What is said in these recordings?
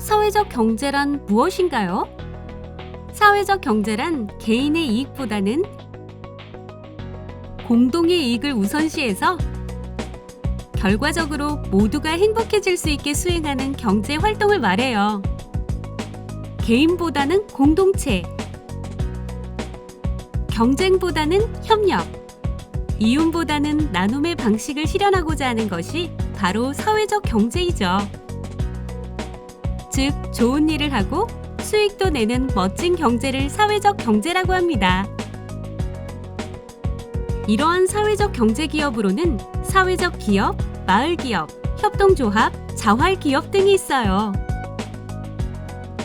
사회적 경제란 무엇인가요? 사회적 경제란 개인의 이익보다는 공동의 이익을 우선시해서 결과적으로 모두가 행복해질 수 있게 수행하는 경제 활동을 말해요. 개인보다는 공동체, 경쟁보다는 협력, 이윤보다는 나눔의 방식을 실현하고자 하는 것이 바로 사회적 경제이죠. 즉, 좋은 일을 하고 수익도 내는 멋진 경제를 사회적 경제라고 합니다. 이러한 사회적 경제 기업으로는 사회적 기업, 마을 기업, 협동조합, 자활 기업 등이 있어요.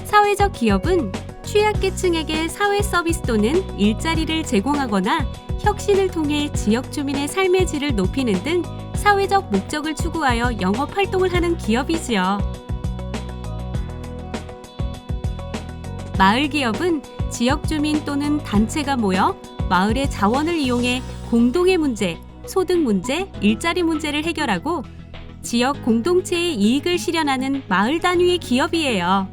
사회적 기업은 취약계층에게 사회 서비스 또는 일자리를 제공하거나 혁신을 통해 지역 주민의 삶의 질을 높이는 등 사회적 목적을 추구하여 영업 활동을 하는 기업이지요. 마을 기업은 지역 주민 또는 단체가 모여 마을의 자원을 이용해 공동의 문제, 소득 문제, 일자리 문제를 해결하고 지역 공동체의 이익을 실현하는 마을 단위의 기업이에요.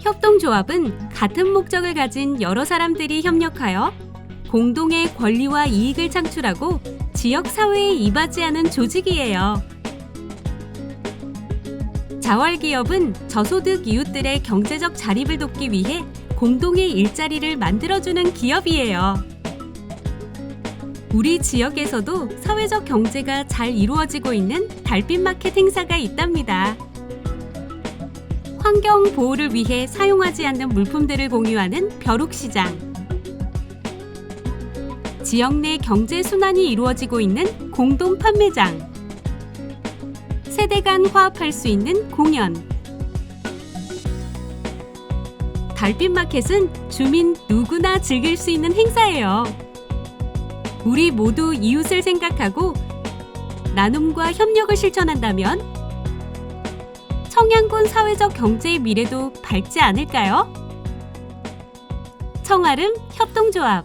협동조합은 같은 목적을 가진 여러 사람들이 협력하여 공동의 권리와 이익을 창출하고 지역 사회에 이바지하는 조직이에요. 자활기업은 저소득 이웃들의 경제적 자립을 돕기 위해 공동의 일자리를 만들어주는 기업이에요. 우리 지역에서도 사회적 경제가 잘 이루어지고 있는 달빛 마켓 행사가 있답니다. 환경 보호를 위해 사용하지 않는 물품들을 공유하는 벼룩시장. 지역 내 경제 순환이 이루어지고 있는 공동 판매장. 세대 간 화합할 수 있는 공연. 달빛 마켓은 주민 누구나 즐길 수 있는 행사예요. 우리 모두 이웃을 생각하고 나눔과 협력을 실천한다면 청양군 사회적 경제의 미래도 밝지 않을까요? 청아름 협동조합